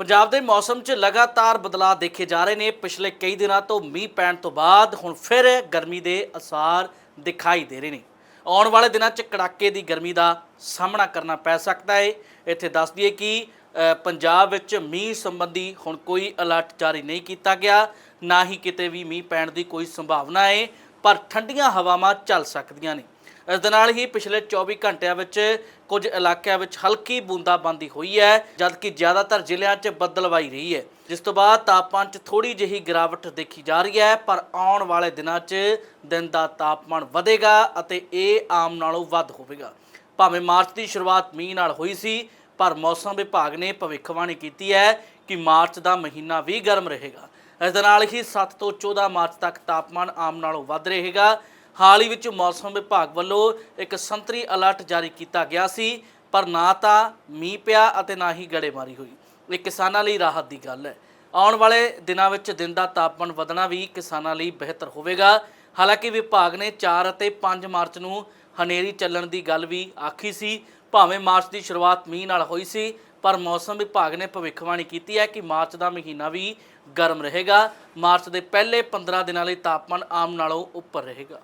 ਪੰਜਾਬ ਦੇ ਮੌਸਮ 'ਚ ਲਗਾਤਾਰ ਬਦਲਾਅ ਦੇਖੇ ਜਾ ਰਹੇ ਨੇ। ਪਿਛਲੇ ਕਈ ਦਿਨਾਂ ਤੋਂ ਮੀਂਹ ਪੈਣ ਤੋਂ ਬਾਅਦ ਹੁਣ ਫਿਰ ਗਰਮੀ ਦੇ ਅਸਾਰ ਦਿਖਾਈ ਦੇ ਰਹੇ ਨੇ। ਆਉਣ ਵਾਲੇ ਦਿਨਾਂ 'ਚ ਕੜਾਕੇ ਦੀ ਗਰਮੀ ਦਾ ਸਾਹਮਣਾ ਕਰਨਾ ਪੈ ਸਕਦਾ ਹੈ ਇੱਥੇ ਦੱਸ ਦਈਏ ਕਿ ਪੰਜਾਬ ਵਿੱਚ ਮੀਂਹ ਸੰਬੰਧੀ ਹੁਣ ਕੋਈ ਅਲਰਟ ਜਾਰੀ ਨਹੀਂ ਕੀਤਾ ਗਿਆ। ਨਾ ਹੀ ਕਿਤੇ ਵੀ ਮੀਂਹ ਪੈਣ ਦੀ ਕੋਈ ਸੰਭਾਵਨਾ ਹੈ ਪਰ ਠੰਡੀਆਂ ਹਵਾਵਾਂ ਚੱਲ ਸਕਦੀਆਂ ਨੇ। ਇਸ ਦੇ ਨਾਲ ਹੀ ਪਿਛਲੇ 24 ਘੰਟਿਆਂ ਵਿੱਚ ਕੁਝ ਇਲਾਕਿਆਂ ਵਿੱਚ ਹਲਕੀ ਬੂੰਦਾਬਾਂਦੀ ਹੋਈ ਹੈ, ਜਦਕਿ ਜ਼ਿਆਦਾਤਰ ਜ਼ਿਲ੍ਹਿਆਂ 'ਚ ਬੱਦਲਵਾਈ ਰਹੀ ਹੈ। ਜਿਸ ਤੋਂ ਬਾਅਦ ਤਾਪਮਾਨ 'ਚ ਥੋੜੀ ਜਿਹੀ ਗਿਰਾਵਟ ਦੇਖੀ ਜਾ ਰਹੀ ਹੈ, ਪਰ ਆਉਣ ਵਾਲੇ ਦਿਨਾਂ 'ਚ ਦਿਨ ਦਾ ਤਾਪਮਾਨ ਵਧੇਗਾ ਅਤੇ ਇਹ ਆਮ ਨਾਲੋਂ ਵੱਧ ਹੋਵੇਗਾ। ਭਾਵੇਂ ਮਾਰਚ ਦੀ ਸ਼ੁਰੂਆਤ ਮੀਂਹ ਨਾਲ ਹੋਈ ਸੀ, ਪਰ ਮੌਸਮ ਵਿਭਾਗ ਨੇ ਭਵਿੱਖਬਾਣੀ ਕੀਤੀ ਹੈ ਕਿ ਮਾਰਚ ਦਾ ਮਹੀਨਾ ਵੀ ਗਰਮ ਰਹੇਗਾ। ਇਸ ਦੇ ਨਾਲ ਹੀ 7 ਤੋਂ 14 ਮਾਰਚ ਤੱਕ ਤਾਪਮਾਨ ਆਮ ਨਾਲੋਂ ਵੱਧ ਰਹੇਗਾ। ਹਾਲ ਹੀ ਵਿੱਚ ਮੌਸਮ ਵਿਭਾਗ ਵੱਲੋਂ ਇੱਕ ਸੰਤਰੀ ਅਲਰਟ ਜਾਰੀ ਕੀਤਾ ਗਿਆ ਸੀ, ਪਰ ਨਾ ਤਾਂ ਮੀਂਹ ਪਿਆ ਅਤੇ ਨਾ ਹੀ ਗੜੇਮਾਰੀ ਹੋਈ। ਇਹ ਕਿਸਾਨਾਂ ਲਈ ਰਾਹਤ ਦੀ ਗੱਲ ਹੈ। ਆਉਣ ਵਾਲੇ ਦਿਨਾਂ ਵਿੱਚ ਦਿਨ ਦਾ ਤਾਪਮਾਨ ਵਧਣਾ ਵੀ ਕਿਸਾਨਾਂ ਲਈ ਬਿਹਤਰ ਹੋਵੇਗਾ। ਹਾਲਾਂਕਿ ਵਿਭਾਗ ਨੇ 4 ਅਤੇ 5 ਮਾਰਚ ਨੂੰ ਹਨੇਰੀ ਚੱਲਣ ਦੀ ਗੱਲ ਵੀ ਆਖੀ ਸੀ। ਭਾਵੇਂ ਮਾਰਚ ਦੀ ਸ਼ੁਰੂਆਤ ਮੀਂਹ ਨਾਲ ਹੋਈ ਸੀ, ਪਰ ਮੌਸਮ ਵਿਭਾਗ ਨੇ ਭਵਿੱਖਬਾਣੀ ਕੀਤੀ ਹੈ ਕਿ ਮਾਰਚ ਦਾ ਮਹੀਨਾ ਵੀ ਗਰਮ ਰਹੇਗਾ। ਮਾਰਚ ਦੇ ਪਹਿਲੇ 15 ਦਿਨਾਂ ਲਈ ਤਾਪਮਾਨ ਆਮ ਨਾਲੋਂ ਉੱਪਰ ਰਹੇਗਾ।